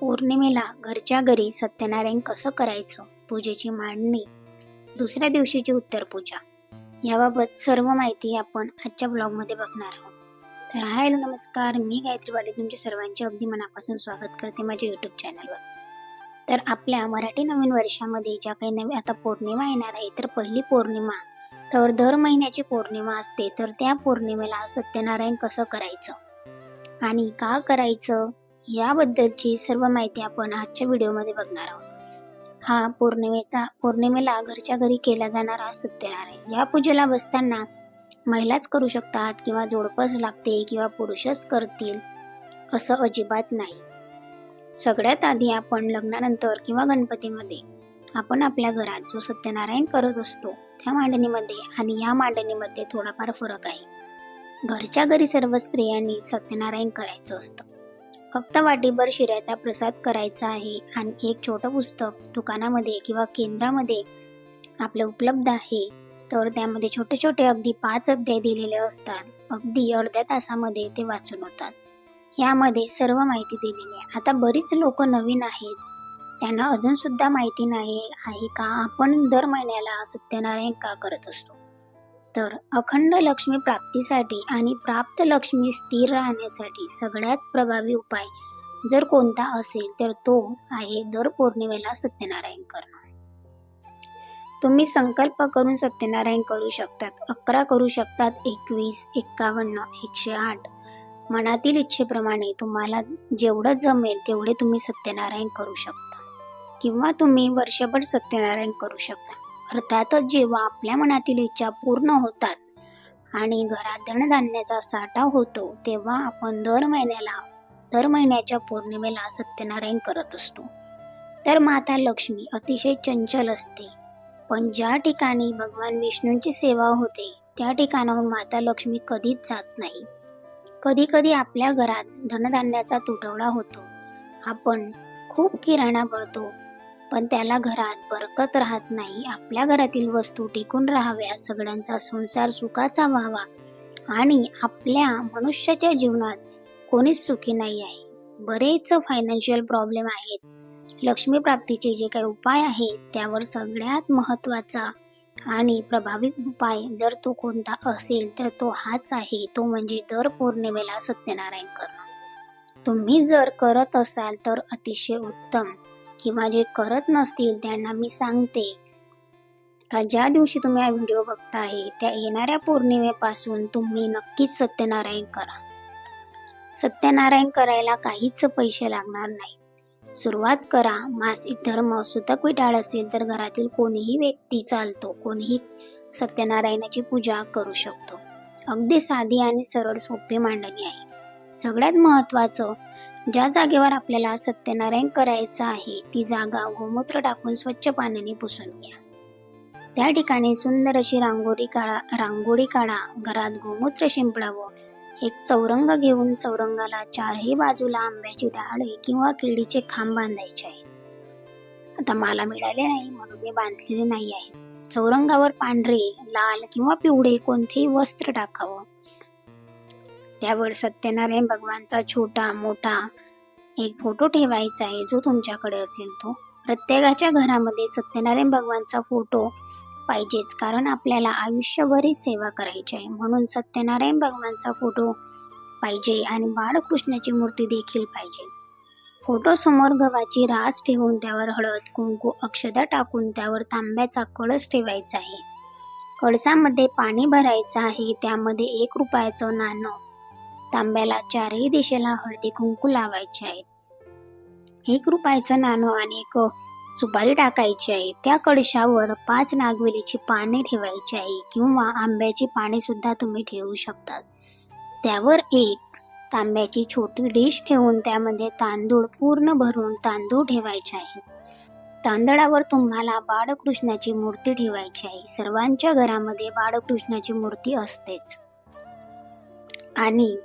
पौर्णिमेला घरच्या घरी सत्यनारायण कसं करायचं? पूजेची मांडणी. दुसऱ्या दिवशीची उत्तर पूजा याबाबत सर्व माहिती आपण आजच्या ब्लॉगमध्ये बघणार आहोत. तर हाय नमस्कार. मी गायत्री वाडे तुमच्या सर्वांचे अगदी मनापासून स्वागत करते माझ्या यूट्यूब चॅनलवर तर आपल्या मराठी नवीन वर्षामध्ये ज्या काही नवीन आता पौर्णिमा येणार आहे तर पहिली पौर्णिमा तर दर महिन्याची पौर्णिमा असते. तर त्या पौर्णिमेला सत्यनारायण कसं करायचं? आणि का करायचं? याबद्दलची सर्व माहिती आपण आजच्या व्हिडिओमध्ये बघणार आहोत. हा पौर्णिमेचा पौर्णिमेला घरच्या घरी केला जाणारा सत्यनारायण या पूजेला बसताना महिलाच करू शकतात किंवा जोडपच लागते किंवा पुरुषच करतील असं अजिबात नाही. सगळ्यात आधी आपण लग्नानंतर किंवा गणपतीमध्ये आपण आपल्या घरात जो सत्यनारायण करत असतो त्या मांडणीमध्ये आणि या मांडणीमध्ये थोडाफार फरक आहे. घरच्या घरी सर्व स्त्रियांनी सत्यनारायण करायचं असतं. फक्त वाटीभर शिऱ्याचा प्रसाद करायचा आहे आणि एक छोटं पुस्तक दुकानामध्ये किंवा केंद्रामध्ये आपलं उपलब्ध आहे. तर त्यामध्ये छोटे छोटे अगदी पाच अध्याय दिलेले असतात. अगदी अर्ध्या तासामध्ये ते वाचून होतात. यामध्ये सर्व माहिती दिलेली आहे. आता बरीच लोक नवीन आहेत. त्यांना अजूनसुद्धा माहिती नाही आहे का? आपण दर महिन्याला सत्यनारायण का करत असतो? तर अखंड लक्ष्मी प्राप्तीसाठी आणि प्राप्त लक्ष्मी स्थिर राहण्यासाठी सगळ्यात प्रभावी उपाय जर कोणता असेल तर तो आहे दर पौर्णिमेला सत्यनारायण करणं. तुम्ही संकल्प करून सत्यनारायण करू शकतात अकरा करू शकतात एकवीस एक्कावन्न एकशे आठ. मनातील इच्छेप्रमाणे तुम्हाला जेवढं जमेल तेवढे तुम्ही सत्यनारायण करू शकता किंवा तुम्ही वर्षभर सत्यनारायण करू शकता. अर्थातच जेव्हा आपल्या मनातील इच्छा पूर्ण होतात आणि घरात धनधान्याचा साठा होतो तेव्हा आपण दर महिन्याला दर महिन्याच्या पौर्णिमेला सत्यनारायण करत असतो. तर माता लक्ष्मी अतिशय चंचल असते. पण ज्या ठिकाणी भगवान विष्णूंची सेवा होते त्या ठिकाणाहून माता लक्ष्मी कधीच जात नाही. कधी कधी आपल्या घरात धनधान्याचा तुटवडा होतो. आपण खूप किराणा भरतो पण त्याला घरात बरकत राहत नाही. आपल्या घरातील वस्तू टिकून राहाव्या सगळ्यांचा संसार सुखाचा व्हावा आणि आपल्या मनुष्याच्या जीवनात कोणीच सुखी नाही आहे. बरेच फायनान्शियल प्रॉब्लेम आहेत. लक्ष्मी प्राप्तीचे जे काही उपाय आहेत त्यावर सगळ्यात महत्त्वाचा आणि प्रभावी उपाय जर तो कोणता असेल तर तो हाच आहे. तो म्हणजे दर पौर्णिमेला सत्यनारायण करणं. तुम्ही जर करत असाल तर अतिशय उत्तम. किंवा जे करत नसतील त्यांना मी सांगते. का ज्या दिवशी तुम्ही हा व्हिडिओ बघताय त्या येणाऱ्या पौर्णिमेपासून तुम्ही नक्कीच सत्यनारायण करा. सत्यनारायण करायला काहीच पैसे लागणार नाही. सुरुवात करा. मासिक धर्म सुतक विटाळ असेल तर घरातील कोणीही व्यक्ती चालतो कोणीही सत्यनारायणाची पूजा करू शकतो. अगदी साधी आणि सरळ सोपी मांडणी आहे. सगळ्यात महत्त्वाचं ज्या जागेवर आपल्याला सत्यनारायण करायचं आहे ती जागा गोमूत्र टाकून स्वच्छ पाण्याने पुसून घ्या. त्या ठिकाणी सुंदर अशी रांगोळी काढा रांगोळी काढा. घरात गोमूत्र शिंपडावं. एक चौरंग घेऊन चौरंगाला चारही बाजूला आंब्याची डाळे किंवा केळीचे खांब बांधायचे आहेत. आता मला मिळाले नाही म्हणून मी बांधलेले नाही आहेत. चौरंगावर पांढरे लाल किंवा पिवळे कोणतेही वस्त्र टाकावं. त्यावर सत्यनारायण भगवानचा छोटा मोठा एक फोटो ठेवायचा आहे जो तुमच्याकडे असेल तो. प्रत्येकाच्या घरामध्ये सत्यनारायण भगवानचा फोटो पाहिजेच कारण आपल्याला आयुष्यभरही सेवा करायची आहे. म्हणून सत्यनारायण भगवानचा फोटो पाहिजे आणि बाळकृष्णाची मूर्ती देखील पाहिजे. फोटो समोर गव्हाची रास ठेवून त्यावर हळद कुंकू अक्षदा टाकून त्यावर तांब्याचा कळस ठेवायचा आहे. कळसामध्ये पाणी भरायचं आहे त्यामध्ये एक रुपयाचं नाणं तांब्याला चारही दिशेला हळदी कुंकू लावायचे आहेत. एक रुपयाचं नाणं आणि एक सुपारी टाकायची आहे. त्या कळशावर पाच नागवेलीची पाने ठेवायची आहे किंवा आंब्याची पाने सुद्धा तुम्ही ठेवू शकता त्यावर एक तांब्याची छोटी डिश ठेवून त्यामध्ये तांदूळ पूर्ण भरून तांदूळ ठेवायचे आहे. तांदळावर तुम्हाला बाळकृष्णाची मूर्ती ठेवायची आहे. सर्वांच्या घरामध्ये बाळकृष्णाची मूर्ती असतेच. आणि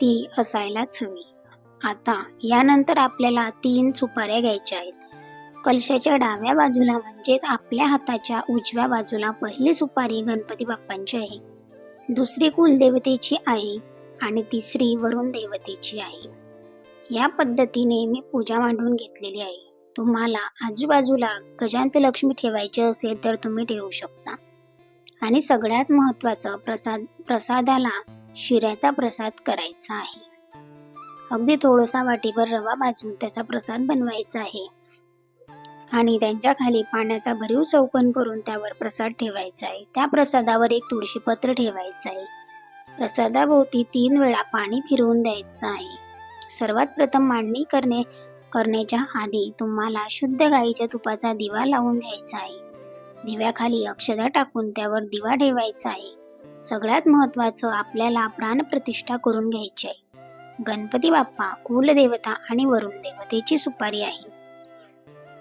ती असायलाच हवी. आता यानंतर आपल्याला तीन सुपाऱ्या घ्यायच्या आहेत. कलशाच्या डाव्या बाजूला म्हणजेच आपल्या हाताच्या उजव्या बाजूला पहिली सुपारी गणपती बाप्पांची आहे. दुसरी कुलदेवतेची आहे आणि तिसरी वरुण देवतेची आहे. या पद्धतीने मी पूजा मांडून घेतलेली आहे. तुम्हाला आजूबाजूला गजांत लक्ष्मी ठेवायची असेल तर तुम्ही ठेवू शकता. आणि सगळ्यात महत्त्वाचं प्रसाद प्रसादाला शिऱ्याचा प्रसाद करायचा आहे. अगदी थोडासा वाटीभर रवा भाजून त्याचा प्रसाद बनवायचा आहे. आणि त्यांच्या खाली पाण्याचा भरीव चौकन करून त्यावर प्रसाद ठेवायचा आहे. त्या प्रसादावर एक तुळशीपत्र ठेवायचं आहे. प्रसादाभोवती तीन वेळा पाणी फिरवून द्यायचं आहे. सर्वात प्रथम मांडणी करणे करण्याच्या आधी तुम्हाला शुद्ध गाईच्या तुपाचा दिवा लावून घ्यायचा आहे. दिव्याखाली अक्षदा टाकून त्यावर दिवा ठेवायचा आहे. सगळ्यात महत्त्वाचं आपल्याला प्राणप्रतिष्ठा करून घ्यायची आहे. गणपती बाप्पा कुलदेवता आणि वरुण देवतेची सुपारी आहे.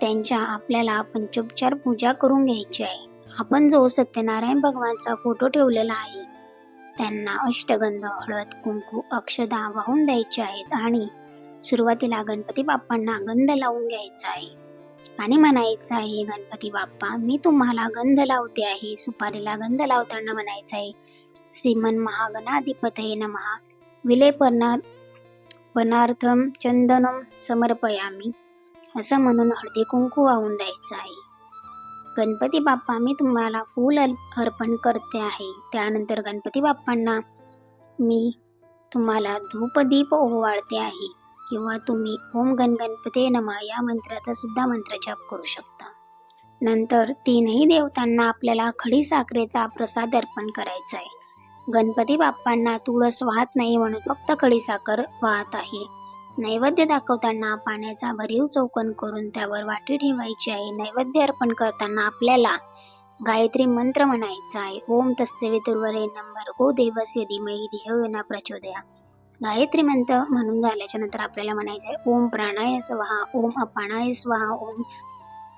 त्यांच्या आपल्याला पंचोपचार पूजा करून घ्यायची आहे. आपण जो सत्यनारायण भगवानचा फोटो ठेवलेला आहे त्यांना अष्टगंध हळद कुंकू अक्षदा वाहून द्यायचे आहेत आणि सुरुवातीला गणपती बाप्पांना गंध लावून घ्यायचा आहे. आणि म्हणायचं आहे गणपती बाप्पा. मी तुम्हाला गंध लावते आहे सुपारीला गंध लावताना म्हणायचं आहे. श्रीमन महागणाधिपतये नमहा विलेपर्णा पनार्थम चंदनम समर्पयामी. असं म्हणून हळदी कुंकू वाहून द्यायचं आहे. गणपती बाप्पा मी तुम्हाला फूल अर्पण करते आहे. त्यानंतर गणपती बाप्पांना मी तुम्हाला धूपदीप ओवाळते आहे. किंवा तुम्ही ओम गण गणपते नमः या मंत्राचा सुद्धा मंत्रजाप करू शकता. नंतर तीनही देवतांना आपल्याला खडी साखरेचा प्रसाद अर्पण करायचा आहे. गणपती बाप्पांना तुळस वाहत नाही म्हणून फक्त खडी साखर वाहत आहे. नैवेद्य दाखवताना पाण्याचा भरीव चौकन करून त्यावर वाटी ठेवायची आहे. नैवेद्य अर्पण करताना आपल्याला गायत्री मंत्र म्हणायचा आहे. ओम तस्य विदुर्वरे नंबर गो देवस्य धीमहि धियो न प्रचोदया गायत्री मंत्र म्हणून झाल्याच्यानंतर आपल्याला म्हणायचं आहे ओम प्राणाय स्वाहा ओम अपाणाय स्वाहा ओम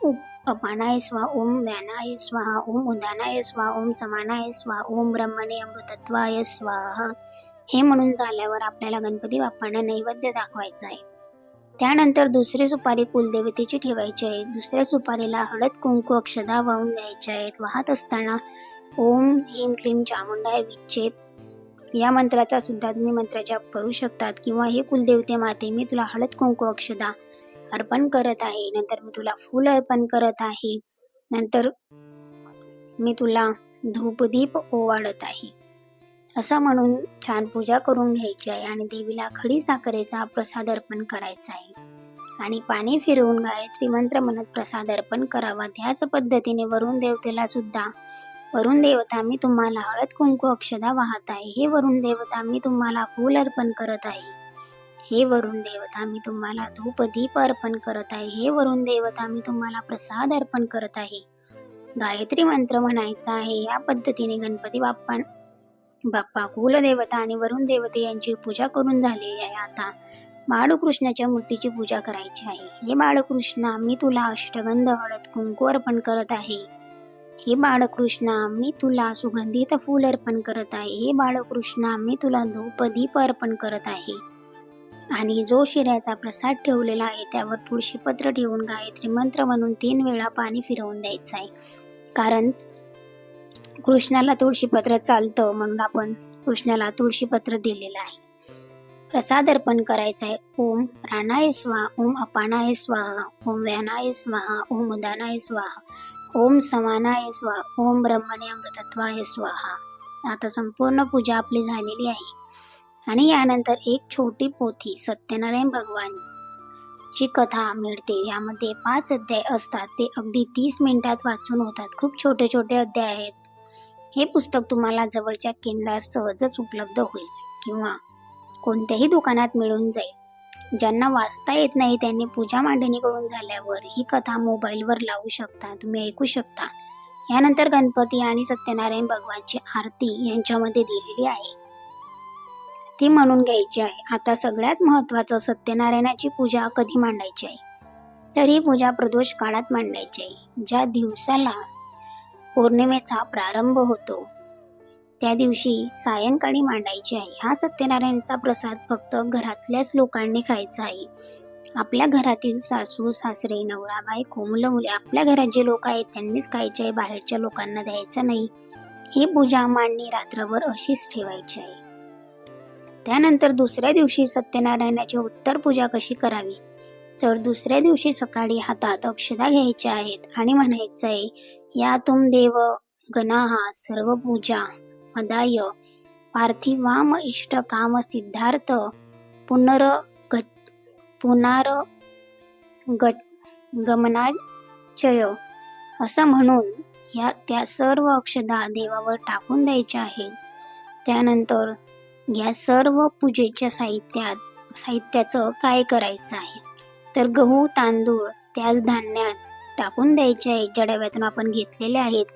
उप अपानाय स्वा ओम व्यानाय स्वाहा ओम उदानाय स्वाहा ओम समानाय स्वाहा ओम ब्रह्मणे अमृतत्वाय स्वाहा. हे म्हणून झाल्यावर आपल्याला गणपती बाप्पांना नैवेद्य दाखवायचा आहे. त्यानंतर दुसरी सुपारी कुलदेवतेची ठेवायची आहे. दुसऱ्या सुपारीला हळद कुंकू अक्षदा वाहून द्यायच्या आहेत. वाहत असताना ओम ह्रीम क्लीम चामुंडाय विच्छेप या मंत्राचा सुद्धा तुम्ही मंत्रजाप करू शकतात. किंवा हे कुलदेवते माते मी तुला हळद कुंकू अक्षदा अर्पण करत आहे. नंतर मी तुला फूल अर्पण करत आहे. नंतर मी तुला धूपदीप ओवाळत आहे. असं म्हणून छान पूजा करून घ्यायची आहे आणि देवीला खडी साखरेचा प्रसाद अर्पण करायचा आहे. आणि पाणी फिरवून गायत्री मंत्र म्हणत प्रसाद अर्पण करावा. त्याच पद्धतीने वरुण देवतेला सुद्धा वरुण देवता मी तुम्हाला हळद कुंकू अक्षदा वाहत आहे. हे वरुण देवता मी तुम्हाला फूल अर्पण करत आहे. हे वरुण देवता मी तुम्हाला धूप दीप अर्पण करत आहे. हे वरुण देवता मी तुम्हाला प्रसाद अर्पण करत आहे. गायत्री मंत्र म्हणायचा आहे. या पद्धतीने गणपती बाप्पा बाप्पा कुलदेवता आणि वरुण देवते यांची पूजा करून झालेली आहे. आता बाळकृष्णाच्या मूर्तीची पूजा करायची आहे. हे बाळकृष्णा मी तुला अष्टगंध हळद कुंकू अर्पण करत आहे. हे बाळकृष्णा मी तुला सुगंधित फूल अर्पण करत आहे. हे बाळकृष्णा मी तुला धूप दीप अर्पण करत आहे. आणि जो शिऱ्याचा प्रसाद ठेवलेला आहे त्यावर तुळशीपत्र ठेवून गायत्री मंत्र म्हणून तीन वेळा पाणी फिरवून द्यायचं आहे. कारण कृष्णाला तुळशीपत्र चालतं म्हणून आपण कृष्णाला तुळशीपत्र दिलेलं आहे. प्रसाद अर्पण करायचा आहे. ओम प्राणाय स्वाहा ओम अपानाय स्वाहा ओम व्यानाय स्वाहा ओम उदानाय स्वाहा. ओम समानाय स्वाहा ओम ब्रह्मणे अमृतत्वाय स्वाहा. आता संपूर्ण पूजा आपली झालेली आहे. आणि यानंतर एक छोटी पोथी सत्यनारायण भगवान ची कथा मिळते. यामध्ये पाच अध्याय असतात. ते अगदी तीस मिनिटात वाचून होतात. खूप छोटे छोटे अध्याय आहेत. हे पुस्तक तुम्हाला जवळच्या केंद्रात सहजच उपलब्ध होईल. किंवा कोणत्याही दुकानात मिळून जाईल. ज्यांना वाचता येत नाही त्यांनी पूजा मांडणी करून झाल्यावर ही कथा मोबाईलवर लावू शकता. तुम्ही ऐकू शकता. यानंतर गणपती आणि सत्यनारायण भगवानची आरती यांच्यामध्ये दिलेली आहे. ती म्हणून घ्यायची आहे. आता सगळ्यात महत्त्वाचं सत्यनारायणाची पूजा कधी मांडायची आहे? तर ही पूजा प्रदोष काळात मांडायची आहे. ज्या दिवसाला पौर्णिमेचा प्रारंभ होतो त्या दिवशी सायंकाळी मांडायची आहे हा सत्यनारायणचा प्रसाद फक्त घरातल्याच लोकांनी खायचा आहे. आपल्या घरातील सासू सासरे नवरा बायको मुलं मुले आपल्या घरात जे लोक आहेत त्यांनीच खायचे आहे. बाहेरच्या लोकांना द्यायचं नाही. ही पूजा मांडणी रात्रभर अशीच ठेवायची आहे. त्यानंतर दुसऱ्या दिवशी सत्यनारायणाची उत्तर पूजा कशी करावी? तर दुसऱ्या दिवशी सकाळी हातात अक्षदा घ्यायच्या आहेत आणि म्हणायचं आहे या तुम देव गणाहा सर्व पूजा मदाय पार्थिवाम इष्ट काम सिद्धार्थ पुनर पुनार गमनाचय। असं म्हणून या त्या सर्व अक्षदा देवावर टाकून द्यायच्या आहेत. त्यानंतर या सर्व पूजेच्या साहित्यात साहित्याचं काय करायचं आहे? तर गहू तांदूळ त्याच धान्यात टाकून द्यायचे आहे ज्या डब्यातून आपण घेतलेले आहेत.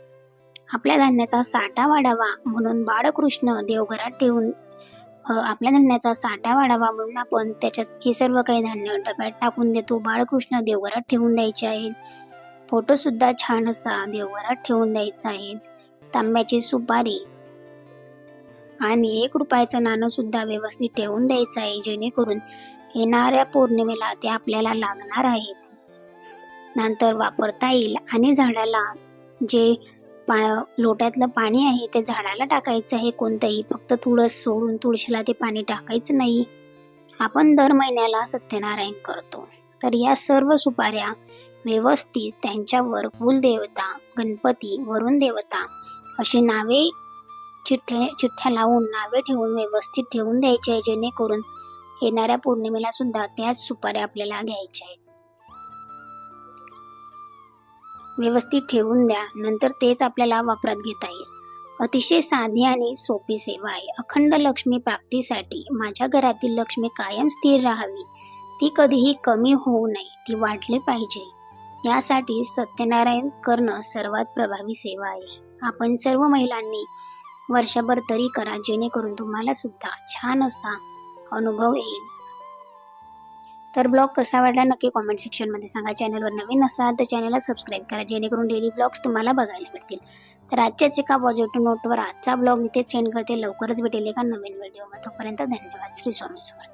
आपल्या धान्याचा साठा वाढावा म्हणून बाळकृष्ण देवघरात ठेवून आपल्या धान्याचा साठा वाढावा म्हणून आपण त्याच्यात हे सर्व काही धान्य डब्यात टाकून देतो. बाळकृष्ण देवघरात ठेवून द्यायचे आहेत. फोटो सुद्धा छान असा देवघरात ठेवून द्यायचा आहे. तांब्याची सुपारी आणि एक रुपयाचं नाणं सुद्धा व्यवस्थित ठेवून द्यायचं आहे जेणेकरून येणाऱ्या पौर्णिमेला ते आपल्याला लागणार आहेत. नंतर वापरता येईल आणि झाडाला जे पा लोट्यातलं पाणी आहे ते झाडाला टाकायचं आहे. कोणतंही फक्त तुळस सोडून तुळशीला ते पाणी टाकायचं नाही. आपण दर महिन्याला सत्यनारायण करतो. तर या सर्व सुपाऱ्या व्यवस्थित त्यांच्यावर कुलदेवता गणपती वरुण देवता अशी नावे चिठ्ठ्या चिठ्ठ्या लावून नावे ठेवून व्यवस्थित ठेवून द्यायचे आहे जेणेकरून येणाऱ्या पौर्णिमेला सुद्धा त्याच सुपाऱ्या आपल्याला घ्यायच्या आहेत. व्यवस्थित ठेवून द्या नंतर तेच आपल्याला वापरात घेता येईल. अतिशय साधी आणि सोपी सेवा आहे. अखंड लक्ष्मी प्राप्तीसाठी माझ्या घरातील लक्ष्मी कायम स्थिर राहावी. ती कधीही कमी होऊ नये ती वाढली पाहिजे. यासाठी सत्यनारायण करणं सर्वात प्रभावी सेवा आहे. आपण सर्व महिलांनी वर्षभर तरी करा जेणेकरून तुम्हाला सुद्धा छान असा अनुभव येईल. तर ब्लॉग कसा वाटला नक्की कॉमेंट सेक्शनमध्ये सांगा. चॅनलवर नवीन असाल तर चॅनलला सबस्क्राईब करा जेणेकरून डेली ब्लॉग्स तुम्हाला बघायला मिळतील. तर आजच्याच एका पॉझिटिव्ह नोटवर आजचा ब्लॉग इथेच सेंड करते. लवकरच भेटेल एका नवीन व्हिडिओ तोपर्यंत धन्यवाद. श्री स्वामी समर्थ.